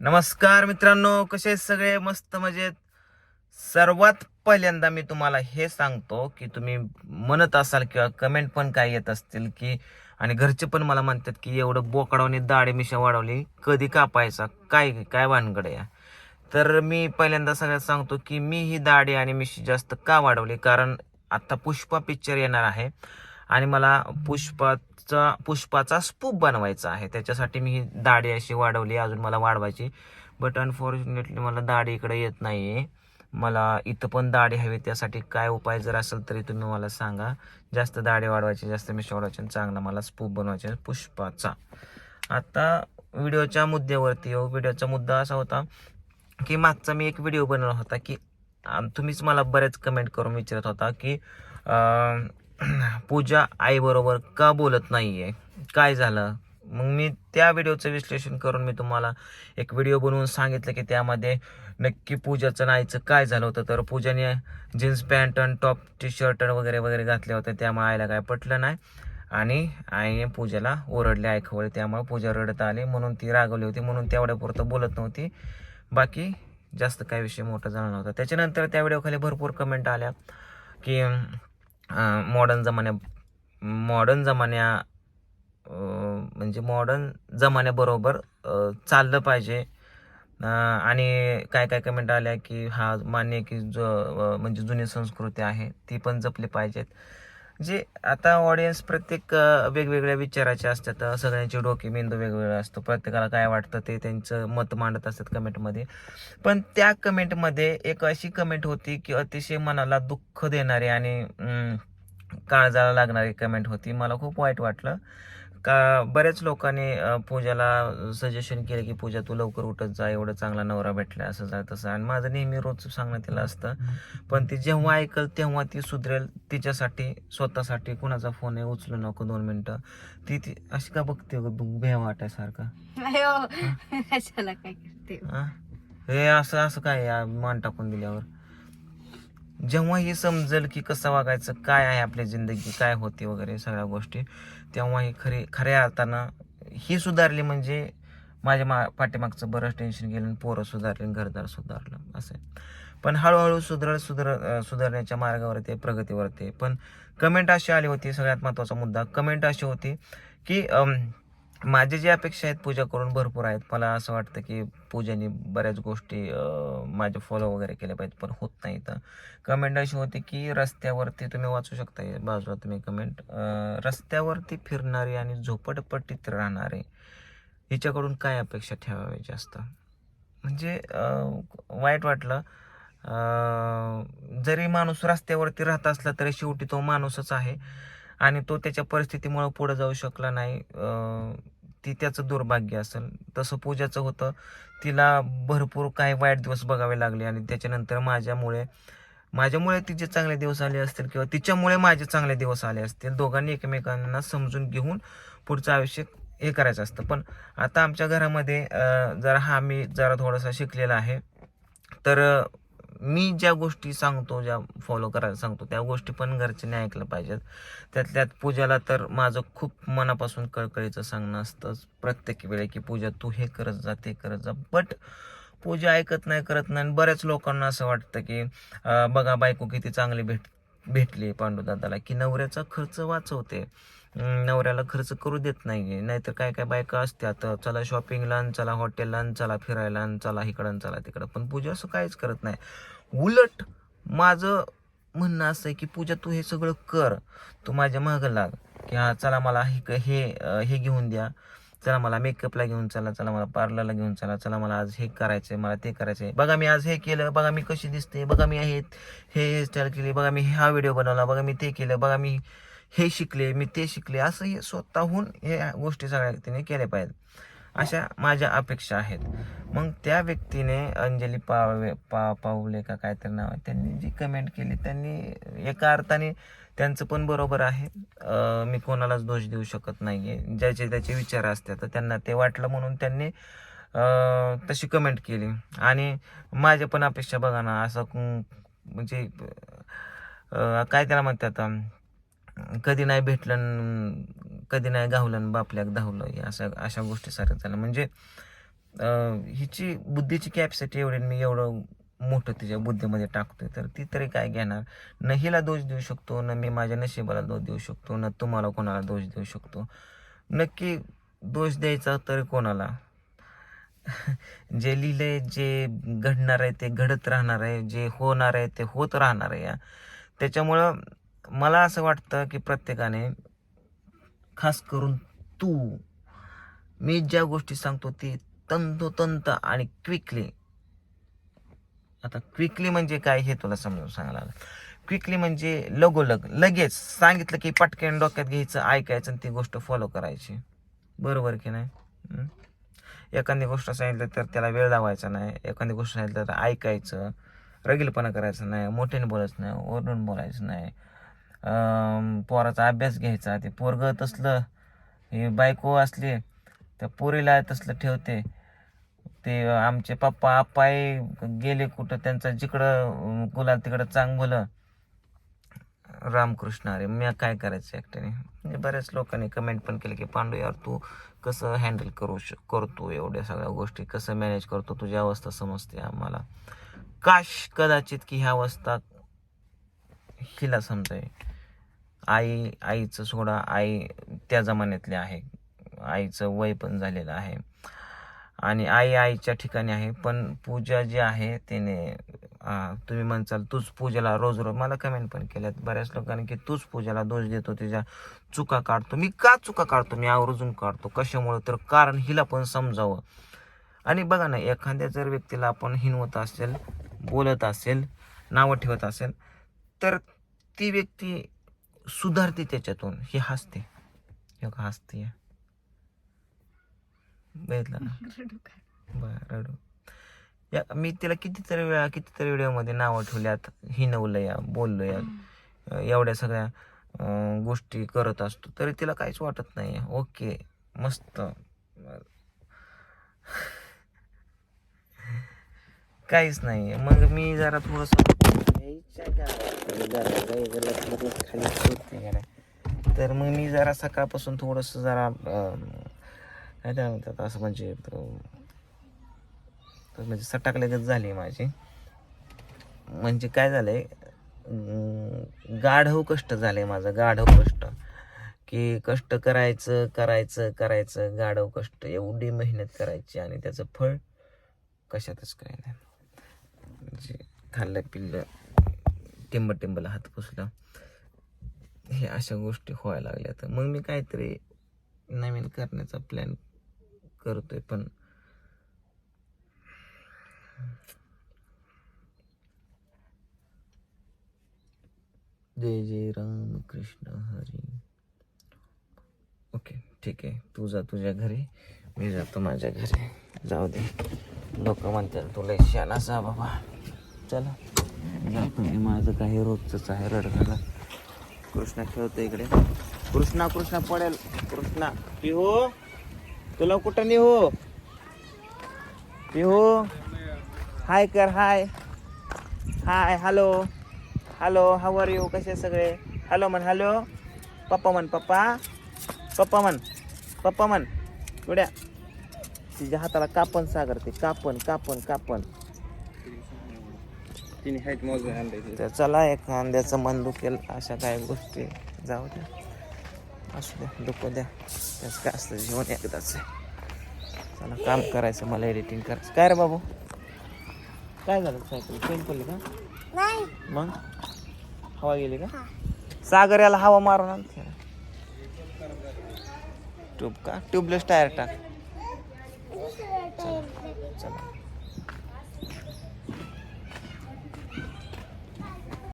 नमस्कार मित्रांनो कसे सगळे? मस्त मजेत. सर्वात पहिल्यांदा मी तुम्हाला हे सांगतो की तुम्ही म्हणत असाल किंवा कमेंट पण काय येत असतील की आणि घरचे पण मला म्हणतात की एवढं बोकडावणी दाढी मिशा वाढवली कधी कापायचा काय काय भानगड आहे? तर मी पहिल्यांदा सगळ्यात सांगतो की मी ही दाढी आणि मिशी जास्त का वाढवली? कारण आता पुष्पा पिक्चर येणार आहे. आणि मला पुष्पाचा पुष्पाचा स्पूप बनवायचा आहे. त्याच्यासाठी मी ही दाढी अशी वाढवली अजून मला वाढवायची. बट अनफॉर्च्युनेटली मला दाढी इकडे येत नाही आहे मला इथं पण दाढी हवी त्यासाठी काय उपाय जर असेल तरी तुम्ही मला सांगा. जास्त दाढी वाढवायची जास्त मिशी वाढवायची चांगला मला स्पूप बनवायचे पुष्पाचा. आता व्हिडिओच्या मुद्द्यावरती येऊ. व्हिडिओचा मुद्दा असा होता की मागचा मी एक व्हिडिओ बनवला होता की तुम्हीच मला बरेच कमेंट करून विचारत होता की पूजा आईबरोबर का बोलत नाही आहे काय झालं? मग मी त्या व्हिडिओचं विश्लेषण करून मी तुम्हाला एक व्हिडिओ बनवून सांगितलं की त्यामध्ये नक्की पूजाचं नाहीचं काय झालं होतं. तर पूजाने जीन्स पॅन्ट आणि टॉप टी शर्ट वगैरे वगैरे घातले होते. त्यामुळे आईला काय पटलं नाही. आणि आईने पूजाला ओरडले ऐकवले. त्यामुळे पूजा रडत आली. म्हणून ती रागवली होती. म्हणून तेवढ्यापुरतं बोलत नव्हती. बाकी जास्त काय विषय मोठा झाला नव्हता. त्याच्यानंतर त्या व्हिडिओखाली भरपूर कमेंट आल्या की मॉडर्न जमान्या मॉडर्न जमान्या म्हणजे मॉडर्न जमान्याबरोबर चाललं पाहिजे. आणि काय काय कमेंट आल्या की हा मान्य की जो म्हणजे जुनी संस्कृती आहे ती पण जपली पाहिजेत. जे आता ऑडियन्स प्रत्येक वेगवेगळ्या विचाराचे असतात. सगळ्यांचे डोके मेंदू वेगवेगळा असतो. प्रत्येकाला काय वाटतं ते त्यांचं मत मांडत असतात कमेंटमध्ये पण त्या कमेंटमध्ये एक अशी कमेंट होती की अतिशय मनाला दुःख देणारी आणि काळजाला लागणारी कमेंट होती. मला खूप वाईट वाटलं. का बऱ्याच लोकांनी पूजाला सजेशन केलं की पूजा तू लवकर उठत जा एवढं चांगला नवरा भेटला असं जा तसं. आणि माझं नेहमी रोज सांगणं तिला असतं पण ती जेव्हा ऐकल तेव्हा ती सुधरेल तिच्यासाठी स्वतःसाठी. कुणाचा फोन आहे उचलू नको दोन मिनटं. ती ती अशी का बघते भ्या वाटायसारखं. हा? हे असं असं काय या मान टाकून दिल्यावर? जेव्हा हे समजेल की कसं वागायचं काय आहे आपली जिंदगी काय होते वगैरे सगळ्या गोष्टी तेव्हा ही खरी खऱ्या अर्थानं ही सुधारली म्हणजे माझ्या मा पाठीमागचं बरंच टेन्शन गेलं आणि पोरं सुधारली आणि घरदार सुधारलं असं आहे. पण हळूहळू सुधार सुधार सुधारण्याच्या मार्गावरती प्रगतीवरती पण कमेंट अशी आली होती सगळ्यात महत्त्वाचा मुद्दा कमेंट अशी होती की माझी जी अपेक्षा आहेत पूजा करून भरपूर आहेत. मला असं वाटतं की पूजाने बऱ्याच गोष्टी माझ्या माझे फॉलो वगैरे केल्या पाहिजेत पण होत नाही तर कमेंट अशी होती की रस्त्यावरती तुम्ही वाचू शकता बाजूला तुम्ही कमेंट रस्त्यावरती फिरणारे आणि झोपडपट्टीत राहणारे हिच्याकडून काय अपेक्षा ठेवावी जास्त? म्हणजे वाईट वाटलं. जरी माणूस रस्त्यावरती राहत असला तरी शेवटी तो माणूसच आहे. आणि तो त्याच्या परिस्थितीमुळे पुढे जाऊ शकला नाही. ती त्याचं दुर्भाग्य असेल. तसं पूजाचं होतं. तिला भरपूर काही वाईट दिवस बघावे लागले आणि त्याच्यानंतर माझ्यामुळे माझ्यामुळे तिचे चांगले दिवस आले असतील किंवा तिच्यामुळे माझे चांगले दिवस आले असतील दोघांनी एकमेकांना समजून घेऊन पुढचं आयुष्य हे करायचं असतं. पण आता आमच्या घरामध्ये जरा हा मी जरा थोडासा शिकलेला आहे. तर मी ज्या गोष्टी सांगतो ज्या फॉलो करायला सांगतो त्या गोष्टी पण घरच्यांनी ऐकलं पाहिजेत. त्यात त्यात पूजाला तर माझं खूप मनापासून कळकळीचं सांगणं असतंच प्रत्येक वेळे की पूजा तू हे करत जा ते करत जा. बट पूजा ऐकत नाही करत नाही. आणि बऱ्याच लोकांना असं वाटतं की बघा बायको किती चांगली भेट भेटली पांडुदादाला की नवऱ्याचा खर्च वाचवते. नवऱ्याला खर्च करू देत नाही नाहीतर काय काय बायका असतात चला शॉपिंगला चला हॉटेलला चला फिरायला चला इकडं चला तिकडं. पण पूजा असं काहीच करत नाही. उलट माझं म्हणणं असं आहे की पूजा तू हे सगळं कर. तू माझ्या मागं लाग. की हा चला मला हे हे हे घेऊन द्या. चला मला मेकअपला घेऊन चला चला मला पार्लरला घेऊन चला चला मला आज हे करायचंय मला ते करायचंय. बघा मी आज हे केलं बघा मी कशी दिसते बघा मी हे हे हेअरस्टाईल केली बघा मी हा व्हिडिओ बनवला बघा मी ते केलं बघा मी हे शिकले मी ते शिकले असं हे स्वतःहून ह्या गोष्टी सगळ्या व्यक्तीने केल्या पाहिजेत. अशा माझ्या अपेक्षा आहेत. मग त्या व्यक्तीने अंजली पावे पा पावले का काय तर नाव आहे त्यांनी जी कमेंट केली त्यांनी एका अर्थाने त्यांचं पण बरोबर आहे. मी कोणालाच दोष देऊ शकत नाही आहे ज्याचे त्याचे विचार असतात तर त्यांना ते वाटलं म्हणून त्यांनी तशी कमेंट केली. आणि माझ्या पण अपेक्षा बघा ना असं म्हणजे काय त्याला म्हणतात कधी नाही भेटलं कधी नाही गावलं बापल्याक धावलं या अशा अशा गोष्टी सारखं झालं म्हणजे हिची बुद्धीची कॅपॅसिटी एवढी आणि मी एवढं मोठं तिच्या बुद्धीमध्ये टाकतोय. तर ती तरी काय घेणार? न हिला दोष देऊ शकतो न मी माझ्या नशिबाला दोष देऊ शकतो न तुम्हाला कोणाला दोष देऊ शकतो. नक्की दोष द्यायचा तर कोणाला? जे लिहिलंय जे घडणार आहे ते घडत राहणार आहे जे होणार आहे ते होत राहणार आहे या. त्याच्यामुळं मला असं वाटतं की प्रत्येकाने खास करून तू मी ज्या गोष्टी सांगतो ती तंतोतंत आणि क्विकली आता क्विकली म्हणजे काय हे तुला समजून सांगायला क्विकली म्हणजे लगोलग लगेच सांगितलं की पटकन डोक्यात घ्यायचं ऐकायचं आणि ती गोष्ट फॉलो करायची. बरोबर की नाही? एखादी गोष्ट सांगितलं तर त्याला वेळ लावायचा नाही एखादी गोष्ट सांगितलं तर ऐकायचं रगीलपणा करायचं नाही मोठ्याने बोलायचं नाही ओरडून बोलायचं नाही. पोराचा अभ्यास घ्यायचा. ते पोरगं तसलं हे बायको असली त्या पोरीला तसलं ठेवते. ते आमचे पप्पा आप्पाई गेले कुठं त्यांचं जिकडं गुलाल तिकडं चांगलं. रामकृष्ण अरे मी काय करायचं एकट्याने? म्हणजे बऱ्याच लोकांनी कमेंट पण केले की पांडू यार तू कसं हँडल करू श करतो एवढ्या सगळ्या गोष्टी? कसं मॅनेज करतो? तुझी अवस्था समजते आम्हाला. काश कदाचित की ह्या अवस्था हिला समजाय आई आईचं सोडा आई त्या जमान्यातली आहे. आईचं वय पण झालेलं आहे. आणि आई आईच्या ठिकाणी आहे पण पूजा जी आहे तिने तुम्ही म्हणचाल तूच पूजेला रोज रोज मला कमेंट पण केल्यात बऱ्याच लोकांनी की तूच पूजेला दोष देतो तिच्या चुका काढतो. मी का चुका काढतो? मी आवर्जून काढतो. कशामुळं? तर कारण हिला पण समजावं. आणि बघा ना एखाद्या जर व्यक्तीला आपण हिनवत असेल बोलत असेल नावं ठेवत असेल तर ती व्यक्ती सुधारते त्याच्यातून. ही हसते. हे बघा हसते. बघितलं ना? का? बरं रडू. या मी तिला कितीतरी वेळा कितीतरी व्हिडिओमध्ये नावं ठेवल्यात हिनवलं या बोललो या. एवढ्या सगळ्या गोष्टी करत असतो. तरी तिला काहीच वाटत नाही ओके मस्त. काहीच नाही मग मी जरा थोडस तर मग मी जरा सकाळपासून थोडस जरा काय त्या म्हणतात असं म्हणजे म्हणजे सटाक लगेच झाली माझी. म्हणजे काय झालंय गाढव कष्ट झाले माझं गाढव कष्ट. की कष्ट करायचं करायचं करायचं गाढव कष्ट. एवढी मेहनत करायची आणि त्याचं फळ कशातच काही नाही. म्हणजे खाल्लं पिल्लं टिंब टिंबला हात पुसलं हे अशा गोष्टी व्हायला लागल्या. तर मग मी काहीतरी नवीन करण्याचा प्लॅन करतोय पण जय जय राम कृष्ण हरी. ओके ठीक आहे. तू जा तुझ्या घरी मी जातो माझ्या घरी. जाऊ दे. लोक म्हणतात तुला शानाचा बाबा. चला. जातो माझं काही रोजच आहे रडगाला कृष्णा खेळतो इकडे. कृष्णा कृष्णा पडेल. कृष्णा. पिहो तुला कुठं निहो? पिहो हाय कर hi. Hi hello. Hello how are you कसे सगळे? हॅलो म्हण हॅलो. पप्पा म्हण पप्पा. पप्पा म्हण पप्पा म्हण. उड्या. तिच्या हाताला कापण सागर ते कापण कापण कापण. तिने हाईट मोजून आणले तर चला एखाद्याचं मन दुखेल अशा काही गोष्टी जाऊ द्या. असू द्या दुखू द्या. त्याच काय असतं जीवन एकदाच चला काम करायचं मला एडिटिंग करायचं. काय रे बाबू? काय झालं सायकल चेंज पडली का? मग? हवा गेली का? सागर याला हवा मारून आणते ट्यूब का? ट्यूबलेस टायर टाक. चला.